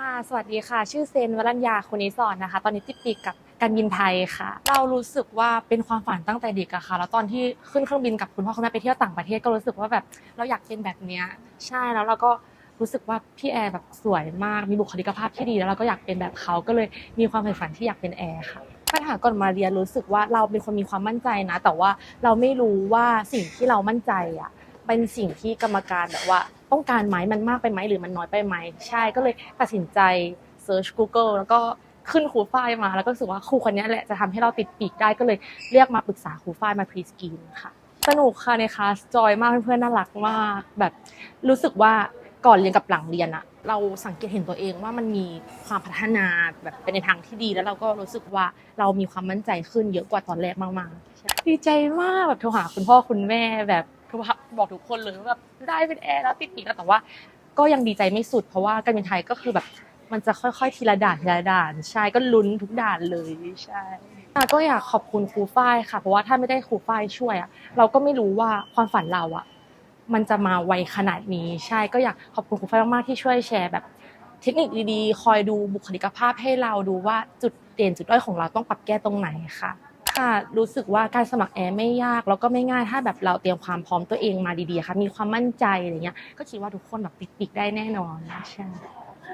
ค่ะสวัสดีค่ะ ชื่อเซนวรัญญาคุณนิสอนนะคะ ตอนนี้ติดปีกกับการบินไทยค่ะ เรารู้สึกว่าเป็นความฝันตั้งแต่เด็กอะค่ะ แล้วตอนที่ขึ้นเครื่องบินกับคุณพ่อคุณแม่ไปเที่ยวต่างประเทศก็รู้สึกว่าแบบเราอยากเป็นแบบเนี้ยใช่แล้วเราก็รู้สึกว่าพี่แอร์แบบสวยมาก มีบุคลิกภาพที่ดีแล้วเราก็อยากเป็นแบบเขาก็เลยมีความใฝ่ฝันที่อยากเป็นแอร์ค่ะปัญหาก่อนมาเรียนรู้สึกว่าเราเป็นคนมีความมั่นใจนะ แต่ว่าเราไม่รู้ว่าสิ่งที่เรามั่นใจอะเป็นสิ่งที่กรรมการแบบว่า ต้องการไหมมันมากไปไหมหรือมันน้อยไปไหมใช่ก็เลยตัดสินใจเซิร์ช Google แล้วก็ขึ้นครูฝ้ายมา แล้วก็รู้สึกว่าครูคนนี้แหละจะทำให้เราติดปีกได้ก็เลยเรียกมาปรึกษาครูฝ้ายมาพรีสกรีนค่ะสนุกค่ะในคลาสจอยมากเพื่อนๆน่ารักมากแบบรู้สึกว่าก่อนเรียนกับหลังเรียนอะเราสังเกตเห็นตัวเองว่ามันมีความพัฒนาแบบเป็นในทางที่ดีแล้วเราก็รู้สึกว่าเรามีความมั่นใจขึ้นเยอะกว่าตอนแรกมากๆดีใจมากแบบโทรหาคุณพ่อคุณแม่แบบ โทรหาบอกทุกคนเลยว่าแบบได้เป็นแอร์แล้วติดปีกแล้วแต่ว่า ก็ยังดีใจไม่สุด เพราะว่าการบินไทยก็คือแบบมันจะค่อยๆ ทีละด่านทีละด่านใช่ก็ลุ้นทุกด่านเลยใช่ก็อยากขอบคุณครูฝ้ายค่ะ เพราะว่าถ้าไม่ได้ครูฝ้ายช่วยอะเราก็ไม่รู้ว่าความฝันเราอะมันจะมาไวขนาดนี้ ใช่ก็อยากขอบคุณครูฝ้ายมากๆที่ช่วยแชร์แบบเทคนิคดีๆ คอยดูบุคลิกภาพให้เราดูว่าจุดเด่นจุดด้อยของเราต้องปรับแก้ตรงไหนค่ะะรู้สึกว่าการสมัครแอร์ไม่ยาก แล้วก็ไม่ง่ายถ้าแบบเราเตรียมความพร้อมตัวเองมาดีๆค่ะมีความมั่นใจอะไรเงี้ยก็คิดว่าทุกคนแบบติดปีกได้แน่นอนใช่